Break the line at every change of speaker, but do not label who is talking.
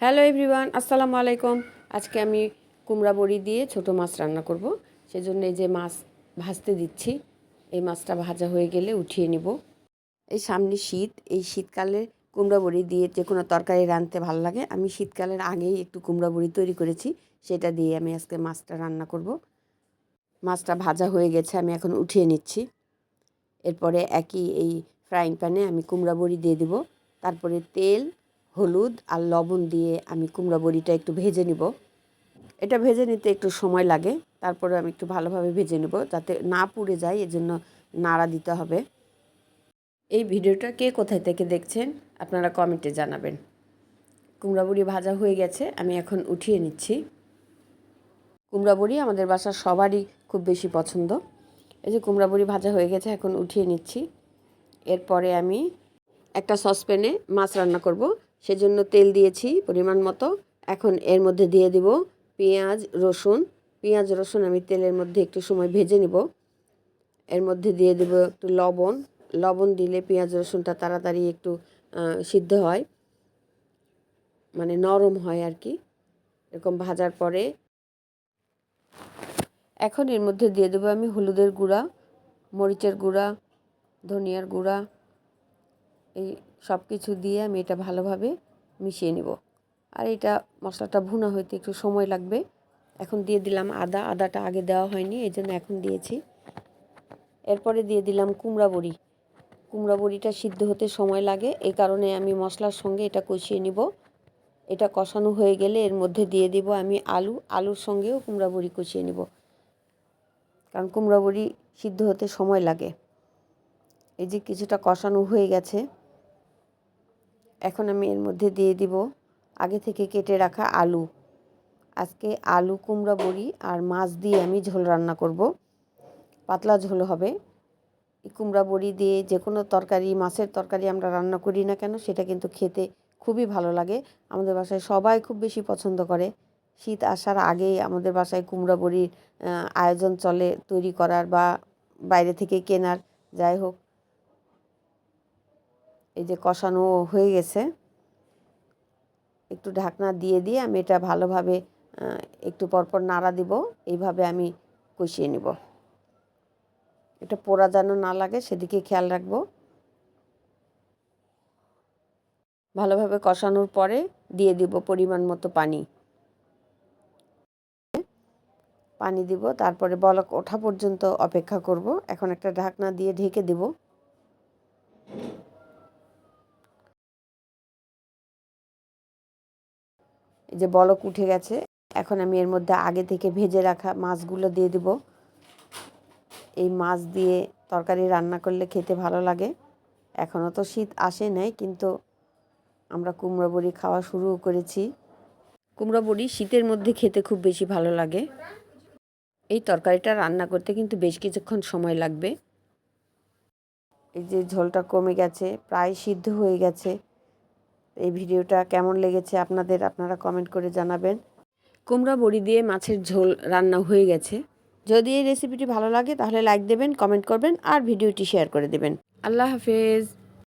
Hello everyone, আসসালামু আলাইকুম। আজকে আমি কুমড়া বড়ি দিয়ে ছোট মাছ রান্না করব। সেজন্য এই যে মাছ ভাজতে দিচ্ছি, এই মাছটা ভাজা হয়ে গেলে উঠিয়ে নিব। এই সামনে শীত, এই শীতকালে কুমড়া বড়ি দিয়ে যে কোনো তরকারি রাঁধতে ভালো লাগে। আমি শীতকালের আগেই একটু কুমড়া বড়ি তৈরি করেছি, সেটা দিয়ে আমি আজকে মাছটা রান্না করব। মাছটা ভাজা হয়ে গেছে, আমি এখন উঠিয়ে নিচ্ছি। এরপরে একই এই ফ্রাইং প্যানে আমি কুমড়া বড়ি দিয়ে দিব। তারপরে তেল হলুদ আর লবণ দিয়ে আমি কুমড়া বড়িটা একটু ভেজে নিব। এটা ভেজে নিতে একটু সময় লাগে, তারপরে আমি একটু ভালোভাবে ভেজে নেব যাতে না পুড়ে যায়, এজন্য নাড়া দিতে হবে। এই ভিডিওটা কে কোথায় থেকে দেখছেন, আপনারা কমেন্টে জানাবেন। কুমড়া বড়ি ভাজা হয়ে গেছে, আমি এখন উঠিয়ে নিচ্ছি। কুমড়া বড়ি আমাদের বাসার সবারই খুব বেশি পছন্দ। এই যে কুমড়া বড়ি ভাজা হয়ে গেছে, এখন উঠিয়ে নিচ্ছি। এরপরে আমি একটা সসপ্যানে মাছ রান্না করব। সেজন্য তেল দিয়েছি পরিমাণ মতো। এখন এর মধ্যে দিয়ে দিব পেঁয়াজ, রসুন। পেঁয়াজ, রসুন আমি তেলের মধ্যে একটু সময় ভেজে নিব। এর মধ্যে দিয়ে দেব একটু লবণ। লবণ দিলে পেঁয়াজ, রসুনটা তাড়াতাড়ি একটু সিদ্ধ হয়। মানে নরম হয় আর কি। এরকম ভাজার পরে এখন এর মধ্যে দিয়ে দেবো আমি হলুদের গুঁড়া, মরিচের গুঁড়া, ধনিয়ার গুঁড়া। এই সব কিছু দিয়ে আমি এটা ভালোভাবে মিশিয়ে নিব। আর এটা মশলাটা ভুনা হইতে একটু সময় লাগবে। এখন দিয়ে দিলাম আদা। আদাটা আগে দেওয়া হয়নি এই জন্য এখন দিয়েছি। এরপরে দিয়ে দিলাম কুমড়া বড়ি। কুমড়া বড়িটা সিদ্ধ হতে সময় লাগে, এই কারণে আমি মশলার সঙ্গে এটা কষিয়ে নিব। এটা কষানো হয়ে গেলে এর মধ্যে দিয়ে দিব আমি আলু। আলুর সঙ্গেও কুমড়া বড়ি কষিয়ে নিব। কারণ কুমড়া বড়ি সিদ্ধ হতে সময় লাগে। এই যে কিছুটা কষানো হয়ে গেছে এখন আমি এর মধ্যে দিয়ে দিব আগে থেকে কেটে রাখা আলু। আজকে আলু, কুমড়া, বড়ি আর মাছ দিয়ে আমি ঝোল রান্না করব। পাতলা ঝোল হবে। এই কুমড়া, বড়ি দিয়ে যে কোনো তরকারি, মাছের তরকারি আমরা রান্না করি না কেন, সেটা কিন্তু খেতে খুবই ভালো লাগে। আমাদের বাসায় সবাই খুব বেশি পছন্দ করে। শীত আসার আগেই আমাদের বাসায় কুমড়া, বড়ির আয়োজন চলে তৈরি করার বা বাইরে থেকে কেনার। যাই হোক এই যে কষানো হয়ে গেছে। একটু ঢাকনা দিয়ে দিয়ে আমি এটা ভালোভাবে একটু পরপর নাড়া দিব। এইভাবে আমি কষিয়ে নিব। এটা পোড়া যেন না লাগে সেদিকে খেয়াল রাখব। ভালোভাবে কষানোর পরে দিয়ে দিব পরিমাণ মতো পানি। পানি দিব, তারপরে বলক ওঠা পর্যন্ত অপেক্ষা করব। এখন একটা ঢাকনা দিয়ে ঢেকে দেব। এই যে বলক উঠে গেছে, এখন আমি এর মধ্যে আগে থেকে ভেজে রাখা মাছগুলো দিয়ে দেব। এই মাছ দিয়ে তরকারি রান্না করলে খেতে ভালো লাগে। এখনও তো শীত আসে নাই, কিন্তু আমরা কুমড়ো বড়ি খাওয়া শুরু করেছি। কুমড়ো বড়ি শীতের মধ্যে খেতে খুব বেশি ভালো লাগে। এই তরকারিটা রান্না করতে কিন্তু বেশ কিছুক্ষণ সময় লাগবে। এই যে ঝোলটা কমে গেছে, প্রায় সিদ্ধ হয়ে গেছে। এই ভিডিওটা কেমন লেগেছে আপনাদের আপনারা কমেন্ট করে জানাবেন। কুমড়া বড়ি দিয়ে মাছের ঝোল রান্না হয়ে গেছে। যদি এই রেসিপিটি ভালো লাগে তাহলে লাইক দেবেন কমেন্ট করবেন আর ভিডিওটি শেয়ার করে দেবেন। আল্লাহ হাফেজ।